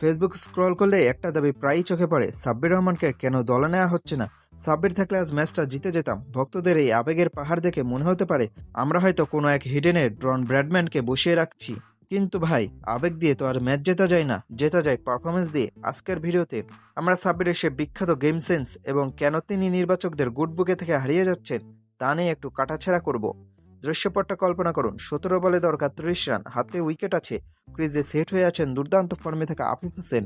Facebook scroll করলে একটা দাবি প্রায়ই চোখে পড়ে, সাব্বির রহমানকে কেন দলে নেওয়া হচ্ছে না? সাব্বির থাকলে আজ ম্যাচটা জিতে যেতাম। ভক্তদের এই আবেগের পাহাড় দেখে মনে হতে পারে, আমরা হয়তো কোনো এক হিডেনে ড্রন ব্র্যাডম্যানকে বসিয়ে রাখছি। কিন্তু ভাই, আবেগ দিয়ে তো আর ম্যাচ জেতা যায় না। জেতা যায় পারফরমেন্স দিয়ে। আজকের ভিডিওতে আমরা সাব্বিরের সে বিখ্যাত গেম সেন্স এবং কেন তিনি নির্বাচকদের গুড বুকে থেকে হারিয়ে যাচ্ছেন, তা নিয়ে একটু কাটাছেড়া করব। দৃশ্যপটটা কল্পনা করুন, সতেরো বলে দরকার ত্রিশ রান, হাতে উইকেট আছে, ক্রিজে সেট হয়ে আছেন দুর্দান্ত ফর্মে থাকা আফিফ হোসেন।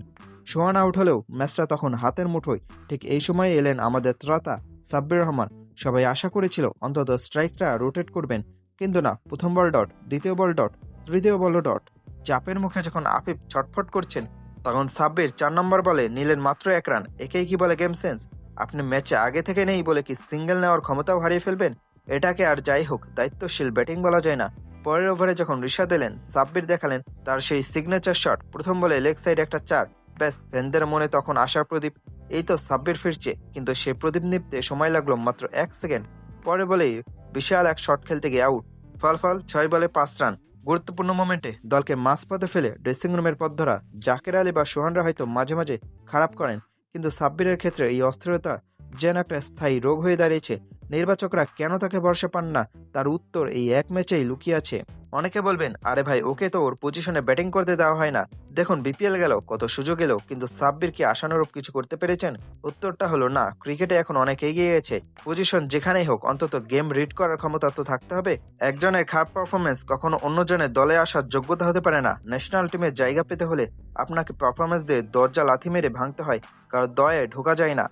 সোহান আউট হলেও ম্যাচটা তখন হাতের মুঠোয়। ঠিক এই সময়ে এলেন আমাদের ত্রাতা সাব্বির রহমান। সবাই আশা করেছিল অন্তত স্ট্রাইকটা রোটেট করবেন। কিন্তু না, প্রথম বল ডট, দ্বিতীয় বল ডট, তৃতীয় বল ডট। চাপের মুখে যখন আফিফ ছটফট করছেন, তখন সাব্বির চার নম্বর বলে নিলেন মাত্র এক রান। একেই কি বলে গেম সেন্স? আপনি ম্যাচে আগে থেকে নেই বলে কি সিঙ্গেল নেওয়ার ক্ষমতাও হারিয়ে ফেলবেন? এটাকে আর যাই হোক, দায়িত্বশীল ব্যাটিং বলা যায় না। পরের ওভারে যখন রিশাদ এলেন, সাব্বির দেখালেন তার সেই সিগনেচার শট প্রথম বলে লেগ সাইড একটা চার। ব্যাস, ফ্যানদের মনে তখন আশার প্রদীপ। এই তো সাব্বির ফিরছে, কিন্তু সে প্রদীপ নিপতে সময় লাগল মাত্র এক সেকেন্ড পরে বলেই বিশাল এক শট খেলতে গিয়ে আউট ফল ফল ছয় বলে পাঁচ রান। গুরুত্বপূর্ণ মোমেন্টে দলকে মাঝপথে ফেলে ড্রেসিং রুমের পথ ধরা। জাকের আলী বা সোহানরা হয়তো মাঝে মাঝে খারাপ করেন, কিন্তু সাব্বিরের ক্ষেত্রে এই অস্থিরতা যেন একটা স্থায়ী রোগ হয়ে দাঁড়িয়েছে। নির্বাচকরা কেন তাকে ভরসা পান না? তার উত্তর এই এক ম্যাচেই লুকিয়ে আছে। অনেকে বলবেন, আরে ভাই, ওকে তো ওর পজিশনে ব্যাটিং করতে দেওয়া হয় না। দেখুন বিপিএল গেল, কত সুযোগ এলো, কিন্তু সাব্বির কি আশানুরূপ কিছু করতে পেরেছেন? উত্তরটা হলো না। ক্রিকেটে এখন অনেক এগিয়ে গেছে। পজিশন যেখানেই হোক, অন্তত গেম রিড করার ক্ষমতা তো থাকতে হবে। একজনের খারাপ পারফরমেন্স কখনো অন্যজনের দলে আসার যোগ্যতা হতে পারে না। ন্যাশনাল টিমে জায়গা পেতে হলে আপনাকে পারফরমেন্স দিয়ে দরজা লাথি মেরে ভাঙতে হয়। কারণ দয়ে ঢোকা যায় না।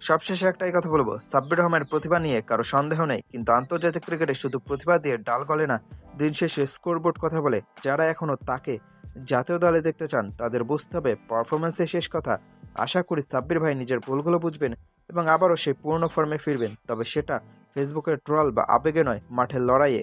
সবশেষে একটাই কথা বলব, সাব্বির রহমানের প্রতিভা নিয়ে কারও সন্দেহ নেই, কিন্তু আন্তর্জাতিক ক্রিকেটে শুধু প্রতিভা দিয়ে ডাল গলে না, দিন শেষে স্কোরবোর্ড কথা বলে যারা এখনও তাকে জাতীয় দলে দেখতে চান, তাদের বুঝতে হবে পারফরমেন্সের শেষ কথা। আশা করি সাব্বির ভাই নিজের ভুলগুলো বুঝবেন এবং আবারও সেই পূর্ণ ফর্মে ফিরবেন, তবে সেটা ফেসবুকের ট্রল বা আবেগে নয়, মাঠের লড়াইয়ে।